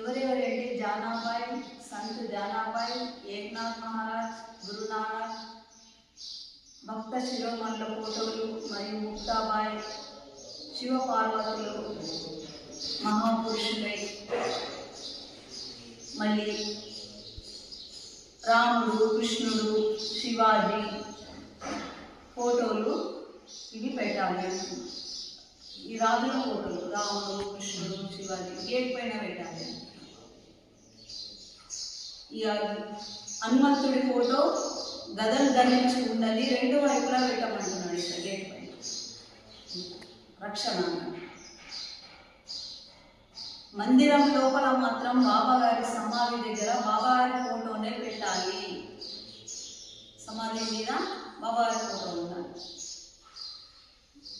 ఎవరెవరు అంటే జానాబాయ్ సంత్ జానాబాయ్ ఏక్నాథ్ మహారాజ్ గురునానక్ భక్త శిరోమణుల ఫోటోలు మరియు ముక్తాబాయ్ శివ పార్వతులు మహాపురుషులై మళ్ళీ రాముడు కృష్ణుడు శివాజీ ఫోటోలు ఇవి పెట్టాలి. ఈ రాజుల ఫోటోలు రాముడు కృష్ణుడు శివాజీ గేట్ పైన పెట్టాలి. ఈ హనుమంతుడి ఫోటో గదలు ధరించి ఉన్నది. రెండు వైపులా పెట్టమంటున్నాడు ఇక్కడ గేట్ పైన. రక్షణ. మందిరం లోపల మాత్రం బాబాగారి సమాధి దగ్గర బాబాగారి ఫోటోనే పెట్టాలి. సమాధి మీద బాబాగారి ఫోటో ఉండాలి.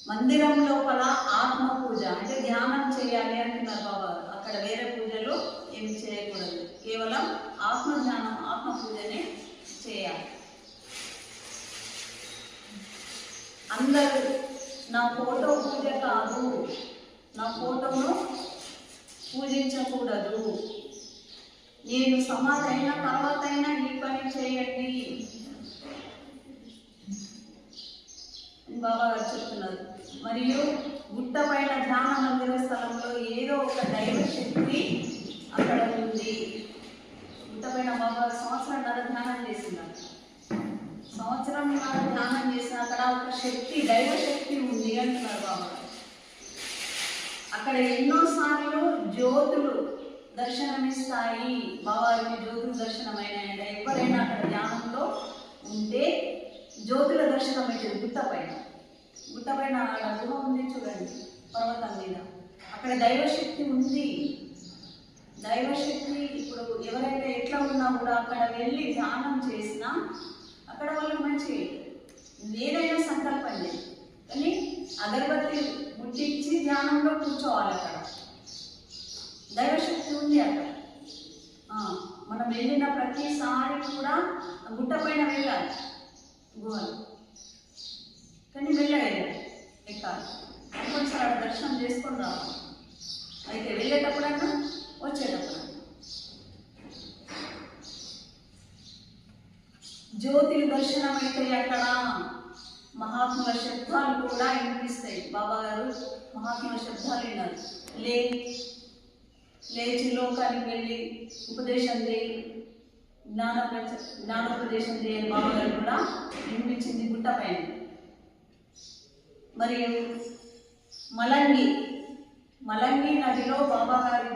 మందిరం లోపల ఆత్మ పూజ అంటే ధ్యానం చేయాలి అంటున్నారు బాబా. అక్కడ వేరే పూజలు ఏమి చేయకూడదు. కేవలం ఆత్మ ధ్యానం ఆత్మ పూజనే చేయాలి. అందరూ నా ఫోటో పూజ కాదు. నా ఫోటోను పూజించకూడదు. నేను సమాధైన తర్వాత అయినా ఈ పని చేయండి అని బాబా గారు చెప్తున్నారు మరియు గుట్ట పైన ధ్యాన మందిర స్థలంలో ఏదో ఒక దైవ శక్తి అక్కడ ఉంది. గుట్ట పైన బాబా సంవత్సరం నర ధ్యానం చేసినారు సంవత్సరం నర ధ్యానం చేసిన అక్కడ ఒక శక్తి దైవ శక్తి ఉంది అంటున్నారు బాబా. అక్కడ అక్కడ ఎన్నోసార్లు జ్యోతులు దర్శనమిస్తాయి. బాబాకి జ్యోతులు దర్శనమైనాయంట. ఎవరైనా అక్కడ ధ్యానంలో ఉంటే జ్యోతుల దర్శనం అయితే గుట్ట పైన. గుట్ట పైన అక్కడ ఉంది చూడండి పర్వతం మీద. అక్కడ దైవశక్తి ఉంది. దైవశక్తి ఇప్పుడు ఎవరైతే ఎట్లా ఉన్నా కూడా అక్కడ వెళ్ళి ధ్యానం చేసినా అక్కడ వాళ్ళకి మంచి ఏదైనా సంకల్పం లేదు. కానీ అగరబత్తి ముట్టించి ధ్యానంలో కూర్చోవాలి అక్కడ. దైవశక్తి ఉంది అక్కడ. మనం వెళ్ళిన ప్రతిసారి కూడా గుట్ట పైన వెళ్ళాలి. గుహలు. కానీ వెళ్ళలేదు ఎక్కాలి కొంచెం దర్శనం చేసుకొని రావాలి అయితే వెళ్ళేటప్పుడన్నా వచ్చేటప్పుడు జ్యోతిలు దర్శనం అయితే అక్కడ మహాత్ముల శబ్దాలు కూడా వినిపిస్తాయి. బాబా గారు మహాత్ముల శబ్దాలు విన్నారు. లే లేచి లోకానికి వెళ్ళి ఉపదేశం చేయి. జ్ఞాన ప్రచ- జ్ఞానోపదేశం చేయని బాబా గారు కూడా వినిపించింది గుట్ట పైన. మరియు మలంగి మలంగి నదిలో బాబా గారి